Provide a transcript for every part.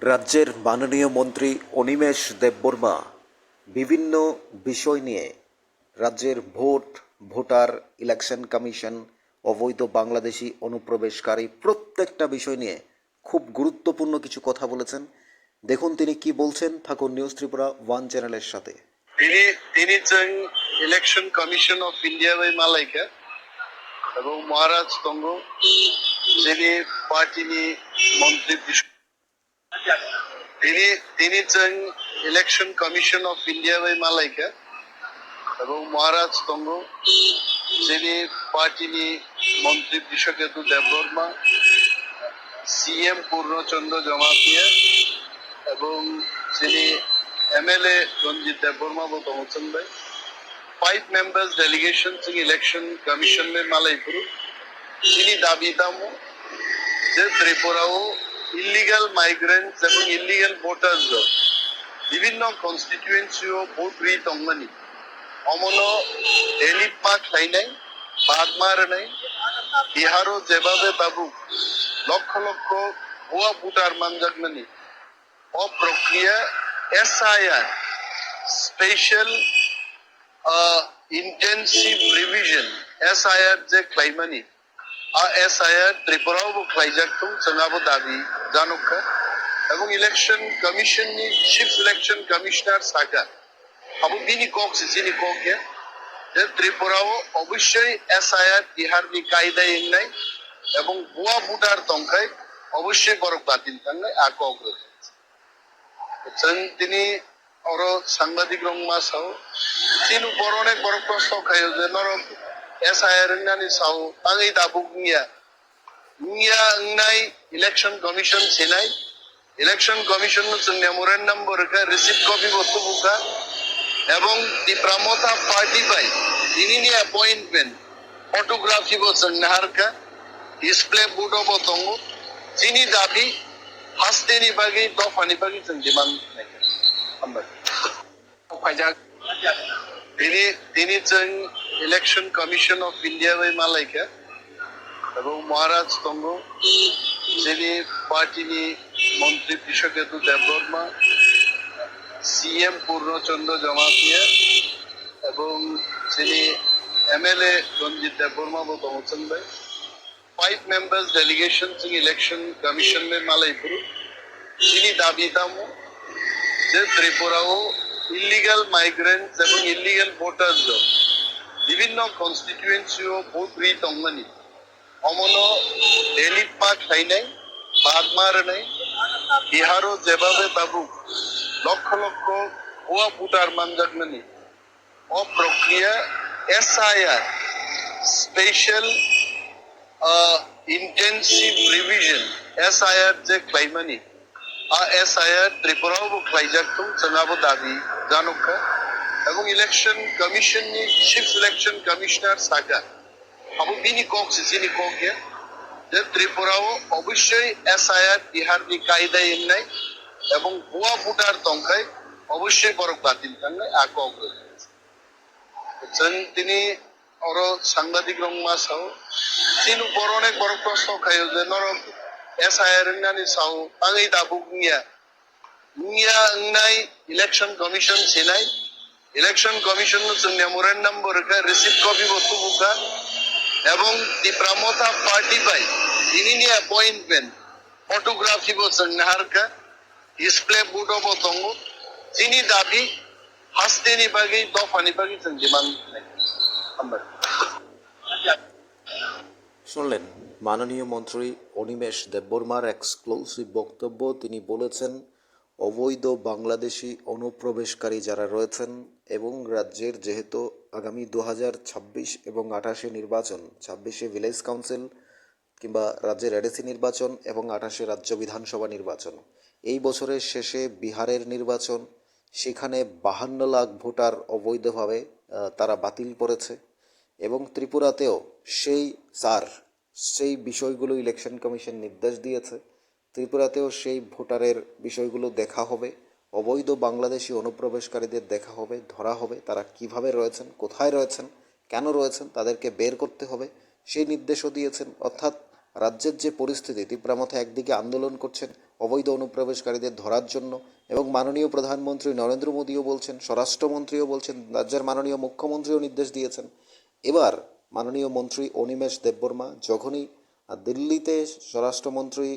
রাজ্যের মাননীয় মন্ত্রী অনিমেষ দেববর্মা বিভিন্ন বিষয় নিয়ে রাজ্যের ভোট, ভোটার, ইলেকশন কমিশন, অবৈধ বাংলাদেশি অনুপ্রবেশকারী প্রত্যেকটা বিষয় নিয়ে খুব গুরুত্বপূর্ণ কিছু কথা বলেছেন। দেখুন তিনি কি বলছেন থাকুন নিউজ ত্রিপুরা ওয়ান চ্যানেলের সাথে। তিনি তিনি election commission of India by Malaika এবং মহারাজ তঙ্গ, যিনি পার্টিনি মন্ত্রী তিনি তিনি চান election commission of India by Malaika এবং মহারাজ তঙ্গ যিনি পার্টি মন্ত্রী বিশ্বকেতু দেববর্মা সিএম পূর্ণচন্দ্র জমাতিয়া এবং যিনি এমএলএ রঞ্জিত দেববর্মা বা তমোচন ভাই। ফাইভ মেম্বার্স ডেলিগেশন থেকে ইলেকশন কমিশন মে মালাইপুর যিনি দাবি দাম যে ত্রিপুরাও ইলিগাল মাইগ্রেন্টস এবং ইলিগাল ভোটার্স বিভিন্ন কনস্টিটুয়েন্সিও ভোট রি তংমানি অমন ডেলি পাক খাইনাই বাদমার নাই। বিহারও যেভাবে বাবু, লক্ষ লক্ষ ভুয়া ভোটার মানজাগনানি অপ্রক্রিয়া SIR special intensive revision SIR যে ক্লাইমানি આ એસઆઈઆર ત્રિપુરાઓ ક્લાઇજાકતું સંગાબો દાબી જાનુકા এবং ইলেকশন কমিশননি চিফ ইলেকশন কমিশনার সাকা আবু বিনি কক সিনি কোকে যে ত্রিপুরাও অবশ্যই এসআইআর বিহারনি কায়দায় নাই এবং ভুয়া ভোটার তংখায় অবশ্যই বরক বাতিল থাকলে আর কক রয়েছে তিনি ওর সাংবাদিক রং মাসাও তিন উপর অনেক বড় প্রশ্ন খাই যে নরম এসআইআর নানি সাও আঙাই দাবুক নিয়া নিয়া নাই ইলেকশন কমিশন সিনাই ইলেকশন কমিশন মেমোরেন্ডাম বরকা রিসিপ্ট কপি বস্তু বুকা এবং প্রামতা পার্টি পাই তিনি নিয়ে অ্যাপয়েন্টমেন্ট ফটোগ্রাফি বলছেন নাহারকা ডিসপ্লে বুটো বতঙ্গ যিনি দাবি হাসতে নিবাগি দফানি বাগি जों ডিমান্ড আমরা তিনি তিনি ছিলেন ইলেকশন কমিশন অফ ইন্ডিয়া ওই মালাইকা এবং মহারাজ তম্ব যিনি পার্টি পার্টিনি মন্ত্রী কৃষকেতু দেববর্মা সিএম পূর্ণচন্দ্র জমাতিয়া এবং যিনি এমএলএ রঞ্জিত দেববর্মা ও দমচন্দ ভাই ফাইভ মেম্বার্স ডেলিগেশন সিং ইলেকশন কমিশন মে মালাইপুর। যিনি দাবি দাম যে ত্রিপুরাও ইলিগাল মাইগ্রেন্টস এবং ইলিগাল ভোটার্স বিভিন্ন কনস্টিটুয়েন্সিও ভোট রি তংমানি অমন ডেলি পাক খাই নাই বাদমার নাই, বিহারও যেভাবে বাবু লক্ষ লক্ষ ভুয়া ভোটার মানজাগনানি অপ্রক্রিয়া SIR special intensive revision SIR যে ক্লাইমানি এসআইআর ত্রিপুরা উপখ্লাই যাকতুম জনাব দাবি জানুকা। এবং ইলেকশন কমিশন নি, চিফ ইলেকশন কমিশনার সাগা, আবু বিনি কক যিনি কক গে যে ত্রিপুরাও অবশ্যই এসআইআর, বিহার নি কায়দা ইন নাই, এবং ভুয়া ভোটার তঙ্কায় অবশ্যই বরক বাতিল থাকলে আর কক। তিনি অর সাংবাদিক রং মাস তিন উপর অনেক বড় প্রশ্ন খাই যে নরম এসআইআর নানি সাও আঙাই দাবুক নিয়া নিয়া নাই ইলেকশন কমিশন সিনাই ইলেকশন কমিশন মেমোরেন্ডাম বরকা রিসিপ্ট কপি বস্তু বুকা এবং দি প্রামতা পার্টি পাই তিনি নিয়ে অ্যাপয়েন্টমেন্ট ফটোগ্রাফি বলছেন নাহারকা ডিসপ্লে বুটো বতঙ্গ যিনি দাবি হাসতে নিবাগি দফা নিবাগি जों ডিমান্ড আমরা শুনলেন মাননীয় মন্ত্রী অনিমেষ দেববর্মার এক্সক্লুসিভ বক্তব্য তিনি বলেছেন, অবৈধ বাংলাদেশি অনুপ্রবেশকারী যারা রয়েছেন এবং রাজ্যের যেহেতু আগামী দু এবং আঠাশে নির্বাচন, ছাব্বিশে ভিলেজ কাউন্সিল কিংবা রাজ্যের এডিসি নির্বাচন এবং আঠাশে রাজ্য বিধানসভা নির্বাচন। এই বছরের শেষে বিহারের নির্বাচন, সেখানে বাহান্ন লাখ ভোটার অবৈধভাবে তারা বাতিল করেছে এবং ত্রিপুরাতেও সেই সার সেই বিষয়গুলো ইলেকশন কমিশন নির্দেশ দিয়েছে। ত্রিপুরাতেও সেই ভোটারের বিষয়গুলো দেখা হবে। অবৈধ বাংলাদেশি অনুপ্রবেশকারীদের দেখা হবে, ধরা হবে। তারা কীভাবে রয়েছেন, কোথায় রয়েছেন, কেন রয়েছেন, তাদেরকে বের করতে হবে, সেই নির্দেশও দিয়েছেন। অর্থাৎ রাজ্যের যে পরিস্থিতি তীব্রামথা একদিকে আন্দোলন করছেন অবৈধ অনুপ্রবেশকারীদের ধরার জন্য এবং মাননীয় প্রধানমন্ত্রী নরেন্দ্র মোদীও বলছেন, স্বরাষ্ট্রমন্ত্রীও বলছেন, রাজ্যের মাননীয় মুখ্যমন্ত্রীও নির্দেশ দিয়েছেন। এবার মাননীয় মন্ত্রী অনিমেষ দেববর্মা, যখনই দিল্লিতে স্বরাষ্ট্রমন্ত্রী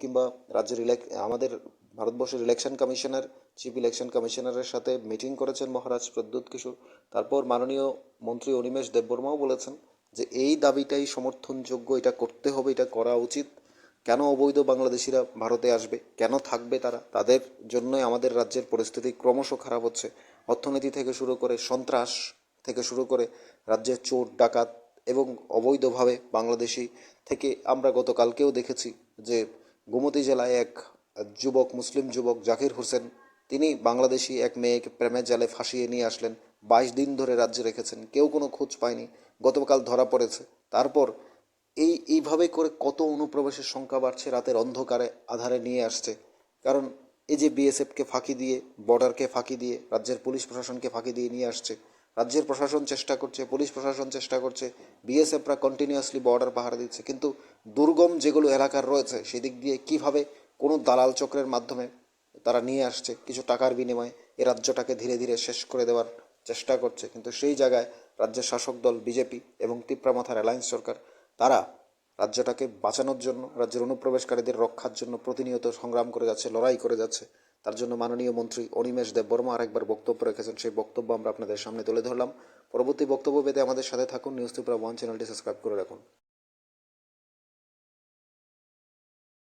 কিংবা রাজ্যের ইলেক আমাদের ভারতবর্ষের ইলেকশন কমিশনার চিফ ইলেকশন কমিশনারের সাথে মিটিং করেছেন মহারাজ প্রদ্যুৎ কিশোর। তারপর মাননীয় মন্ত্রী অনিমেষ দেববর্মাও বলেছেন যে, এই দাবিটাই সমর্থনযোগ্য, এটা করতে হবে, এটা করা উচিত। কেন অবৈধ বাংলাদেশিরা ভারতে আসবে? কেন থাকবে তারা? তাদের জন্যই আমাদের রাজ্যের পরিস্থিতি ক্রমশ খারাপ হচ্ছে। অর্থনীতি থেকে শুরু করে সন্ত্রাস থেকে শুরু করে রাজ্যের চোর, ডাকাত এবং অবৈধভাবে বাংলাদেশি থেকে আমরা গতকালকেও দেখেছি যে গোমতী জেলায় এক যুবক, মুসলিম যুবক জাকির হোসেন, তিনি বাংলাদেশি এক মেয়েকে প্রেমের জালে ফাঁসিয়ে নিয়ে আসলেন। বাইশ দিন ধরে রাজ্যে রেখেছেন, কেউ কোনো খোঁজ পায়নি। গতকাল ধরা পড়েছে। তারপর এই, এইভাবে করে কত অনুপ্রবেশের সংখ্যা বাড়ছে, রাতের অন্ধকারে আধারে নিয়ে আসছে। কারণ এই যে বিএসএফকে ফাঁকি দিয়ে বর্ডারকে ফাঁকি দিয়ে, রাজ্যের পুলিশ প্রশাসনকে ফাঁকি দিয়ে নিয়ে আসছে রাজ্যের প্রশাসন চেষ্টা করছে, পুলিশ প্রশাসন চেষ্টা করছে, বিএসএফরা কন্টিনিউয়াসলি বর্ডার পাহারা দিচ্ছে। কিন্তু দুর্গম যেগুলো এলাকার রয়েছে, সেদিক দিয়ে কীভাবে কোনো দালাল চক্রের মাধ্যমে তারা নিয়ে আসছে, কিছু টাকার বিনিময়ে এ রাজ্যটাকে ধীরে ধীরে শেষ করে দেওয়ার চেষ্টা করছে। কিন্তু সেই জায়গায় রাজ্যের শাসক দল, বিজেপি এবং তিপ্রামাথার অ্যালায়েন্স সরকার, তারা রাজ্যটাকে বাঁচানোর জন্য, রাজ্যের অনুপ্রবেশকারীদের রক্ষার জন্য প্রতিনিয়ত সংগ্রাম করে যাচ্ছে, লড়াই করে যাচ্ছে। তার জন্য মাননীয় মন্ত্রী অনিমেষ দেববর্মা আরেকবার বক্তব্য রেখেছেন। সেই বক্তব্য আমরা আপনাদের সামনে তুলে ধরলাম। পরবর্তী বক্তব্য পেতে আমাদের সাথে থাকুন। নিউজ ত্রিপুরা ওয়ান চ্যানেলটি সাবস্ক্রাইব করে রাখুন।